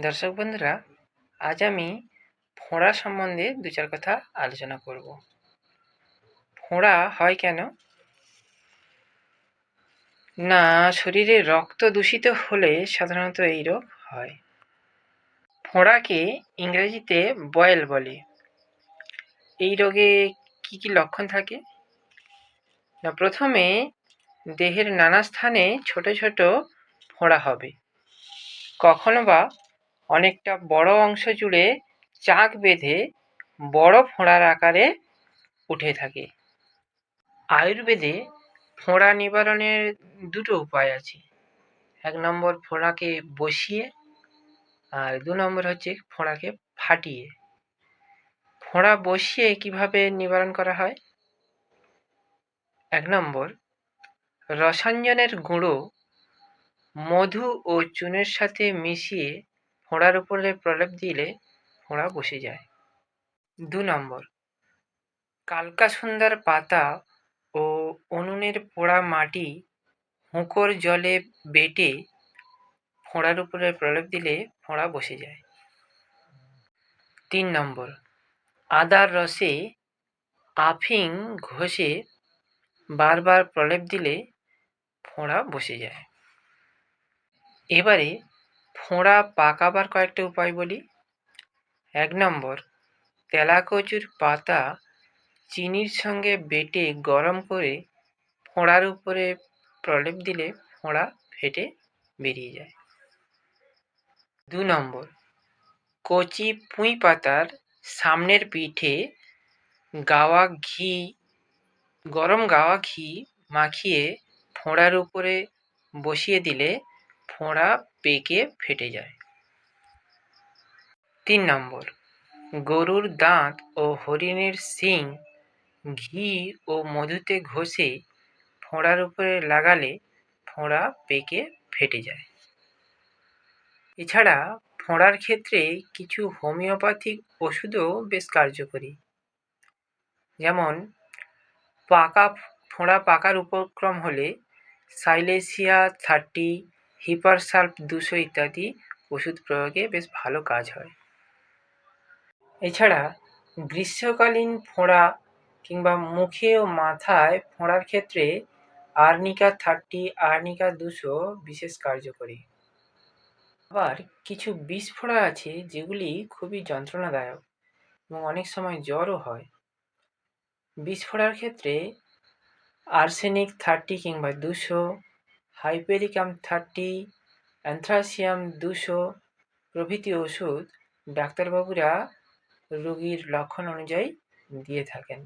দর্শক বন্ধুরা, আজ আমি ফোঁড়া সম্বন্ধে দু চার কথা আলোচনা করব। ফোঁড়া হয় কেন? না, শরীরে রক্ত দূষিত হলে সাধারণত এই রোগ হয়। ফোঁড়াকে ইংরেজিতে বয়েল বলে। এই রোগে কি কি লক্ষণ থাকে? না, প্রথমে দেহের নানা স্থানে ছোট ছোট ফোঁড়া হবে। কখনো বা অনেকটা বড় অংশ জুড়ে চাক বেঁধে বড় ফোঁড়ার আকারে উঠে থাকে। আয়ুর্বেদে ফোঁড়া নিবারণের দুটো উপায় আছে। এক নম্বর ফোঁড়াকে বসিয়ে আর দু নম্বর হচ্ছে ফোঁড়াকে ফাটিয়ে। ফোঁড়া বসিয়ে কীভাবে নিবারণ করা হয়? এক নম্বর রসাঞ্জনের গুঁড়ো মধু ও চুনের সাথে মিশিয়ে ফোঁড়ার উপরে প্রলেপ দিলে ফোঁড়া বসে যায়। দু নম্বর, কালকা সুন্দর পাতা ও উনুনের পোড়া মাটি হুঁকোর জলে বেটে ফোঁড়ার উপরে প্রলেপ দিলে ফোঁড়া বসে যায়। তিন নম্বর, আদার রসে আফিং ঘষে বারবার প্রলেপ দিলে ফোঁড়া বসে যায়। এবারে ফোঁড়া পাকাবার কয়েকটা উপায় বলি। এক নম্বর, তেলাকচুর পাতা চিনির সঙ্গে বেটে গরম করে ফোঁড়ার উপরে প্রলেপ দিলে ফোঁড়া ফেটে বেরিয়ে যায়। দু নম্বর, কচি পুঁই পাতার সামনের পিঠে গাওয়া ঘি, গরম গাওয়া ঘি মাখিয়ে ফোঁড়ার উপরে বসিয়ে দিলে ফোঁড়া পেকে ফেটে যায়। তিন নম্বর, গরুর দাঁত ও হরিণের শিং ঘি ও মধুতে ঘষে ফোঁড়ার উপরে লাগালে ফোঁড়া পেকে ফেটে যায়। এছাড়া ফোঁড়ার ক্ষেত্রে কিছু হোমিওপ্যাথিক ওষুধও বেশ কার্যকরী। যেমন, পাকা ফোঁড়া পাকার উপক্রম হলে সাইলেসিয়া থার্টি হিপারসাল্প দুশো ইত্যাদি ওষুধ প্রয়োগে বেশ ভালো কাজ হয়। এছাড়া গ্রীষ্মকালীন ফোঁড়া কিংবা মুখে ও মাথায় ফোঁড়ার ক্ষেত্রে আর্নিকা থার্টি, আর্নিকা দুশো বিশেষ কার্যকরী। আবার কিছু বিষফোঁড়া আছে যেগুলি খুবই যন্ত্রণাদায়ক এবং অনেক সময় জ্বরও হয়। বিষফোঁড়ার ক্ষেত্রে আর্সেনিক থার্টি কিংবা দুশো হাইপেরিকাম থার্টি অ্যান্থ্রাসিয়াম দুশো প্রভৃতি ওষুধ ডাক্তারবাবুরা রোগীর লক্ষণ অনুযায়ী দিয়ে থাকেন।